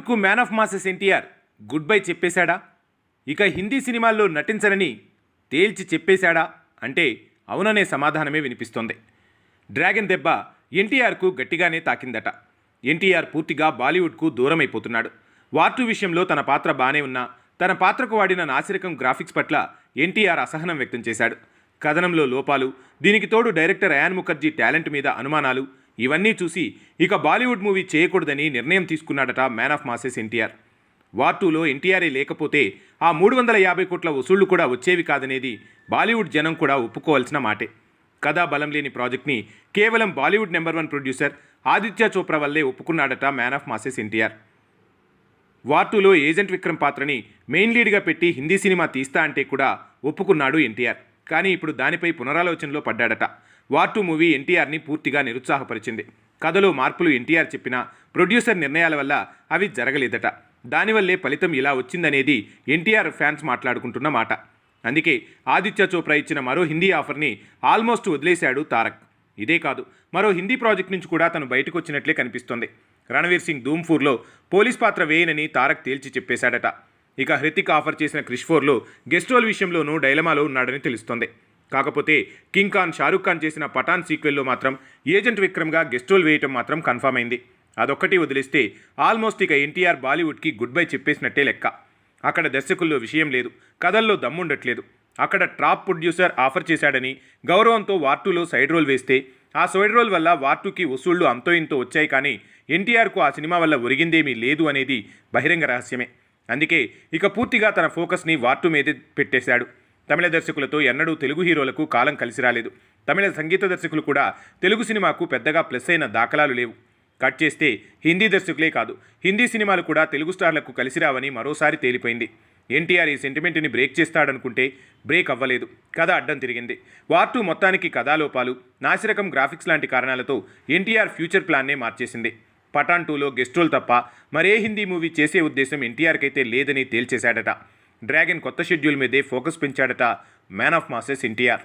బాలీవుడ్కు man of masses NTR good bye చెప్పేశాడా? ఇక హిందీ సినిమాల్లో నటించరని తేల్చి చెప్పేశాడా? అంటే అవుననే సమాధానమే వినిపిస్తోంది. డ్రాగన్ దెబ్బ ఎన్టీఆర్కు గట్టిగానే తాకిందట. ఎన్టీఆర్ పూర్తిగా బాలీవుడ్కు దూరమైపోతున్నాడు. వార్టు విషయంలో తన పాత్ర బానే ఉన్నా తన పాత్రకు వాడిన నాసిరకం గ్రాఫిక్స్ పట్ల ఎన్టీఆర్ అసహనం వ్యక్తం చేశాడు. కథనంలో లోపాలు దీనికి తోడు డైరెక్టర్ అయాన్ ముఖర్జీ టాలెంట్ మీద అనుమానాలు ఇవన్నీ చూసి ఇక బాలీవుడ్ మూవీ చేయకూడదని నిర్ణయం తీసుకున్నాడట man of masses NTR. War టూలో ఎన్టీఆర్ఏ లేకపోతే ఆ మూడు వందల యాభై కోట్ల వసూళ్ళు కూడా వచ్చేవి కాదనేది బాలీవుడ్ జనం కూడా ఒప్పుకోవాల్సిన మాటే. కథా బలం లేని ప్రాజెక్ట్ని కేవలం Bollywood number one producer Aditya Chopra వల్లే ఒప్పుకున్నాడట man of masses NTR. War టూలో ఏజెంట్ విక్రమ్ పాత్రని మెయిన్ లీడ్గా పెట్టి హిందీ సినిమా తీస్తా అంటే కూడా ఒప్పుకున్నాడు ఎన్టీఆర్. కానీ ఇప్పుడు దానిపై పునరాలోచనలో పడ్డాడట. వార్ టూ మూవీ ఎన్టీఆర్ని పూర్తిగా నిరుత్సాహపరిచింది. కథలో మార్పులు ఎన్టీఆర్ చెప్పిన ప్రొడ్యూసర్ నిర్ణయాల వల్ల అవి జరగలేదట. దానివల్లే ఫలితం ఇలా వచ్చిందనేది ఎన్టీఆర్ ఫ్యాన్స్ మాట్లాడుకుంటున్న మాట. అందుకే ఆదిత్య చోప్రా ఇచ్చిన మరో హిందీ ఆఫర్ని ఆల్మోస్ట్ వదిలేశాడు తారక్. ఇదే కాదు మరో హిందీ ప్రాజెక్ట్ నుంచి కూడా తను బయటకు వచ్చినట్లే కనిపిస్తోంది. రణవీర్ సింగ్ ధూమ్ఫూర్లో పోలీస్ పాత్ర వేయనని తారక్ తేల్చి చెప్పేశాడట. ఇక హృతిక్ ఆఫర్ చేసిన క్రిష్ ఫోర్లో గెస్ట్ రోల్ విషయంలోనూ డైలమాలో ఉన్నాడని తెలుస్తోంది. కాకపోతే కింగ్ ఖాన్ షారుఖ్ ఖాన్ చేసిన పఠాన్ సీక్వెల్లో మాత్రం ఏజెంట్ విక్రమ్గా గెస్ట్ రోల్ వేయటం మాత్రం కన్ఫర్మ్ అయింది. అదొక్కటి వదిలిస్తే ఆల్మోస్ట్ ఇక ఎన్టీఆర్ బాలీవుడ్కి గుడ్ బై చెప్పేసినట్టే లెక్క. అక్కడ దర్శకుల్లో విషయం లేదు కథల్లో దమ్ముండట్లేదు. అక్కడ ట్రాప్ ప్రొడ్యూసర్ ఆఫర్ చేశాడని గౌరవంతో వార్టూలో సైడ్ రోల్ వేస్తే ఆ సైడ్ రోల్ వల్ల వార్టూకి వసూళ్ళు అంతో ఇంతో వచ్చాయి కానీ ఎన్టీఆర్కు ఆ సినిమా వల్ల ఒరిగిందేమీ లేదు అనేది బహిరంగ రహస్యమే. అందుకే ఇక పూర్తిగా తన ఫోకస్ని వార్టు మీదే పెట్టేశాడు. తమిళ దర్శకులతో ఎన్నడూ తెలుగు హీరోలకు కాలం కలిసి రాలేదు. తమిళ సంగీత దర్శకులు కూడా తెలుగు సినిమాకు పెద్దగా ప్లస్ అయిన దాఖలాలు లేవు. కట్ చేస్తే హిందీ దర్శకులే కాదు హిందీ సినిమాలు కూడా తెలుగు స్టార్లకు కలిసి రావని మరోసారి తేలిపోయింది. ఎన్టీఆర్ ఈ సెంటిమెంట్ని బ్రేక్ చేస్తాడనుకుంటే బ్రేక్ అవ్వలేదు. కథ అడ్డం తిరిగింది. వార్ టూ మొత్తానికి కథాలోపాలు నాసిరకం గ్రాఫిక్స్ లాంటి కారణాలతో ఎన్టీఆర్ ఫ్యూచర్ ప్లాన్నే మార్చేసింది. పఠాన్ టూలో గెస్ట్ రోల్ తప్ప మరే హిందీ మూవీ చేసే ఉద్దేశం ఎన్టీఆర్కైతే లేదని తేల్చేశాడట. డ్రాగన్ కొత్త షెడ్యూల్ మీదే ఫోకస్ పెంచాడట మ్యాన్ ఆఫ్ మాసెస్ ఎన్టీఆర్.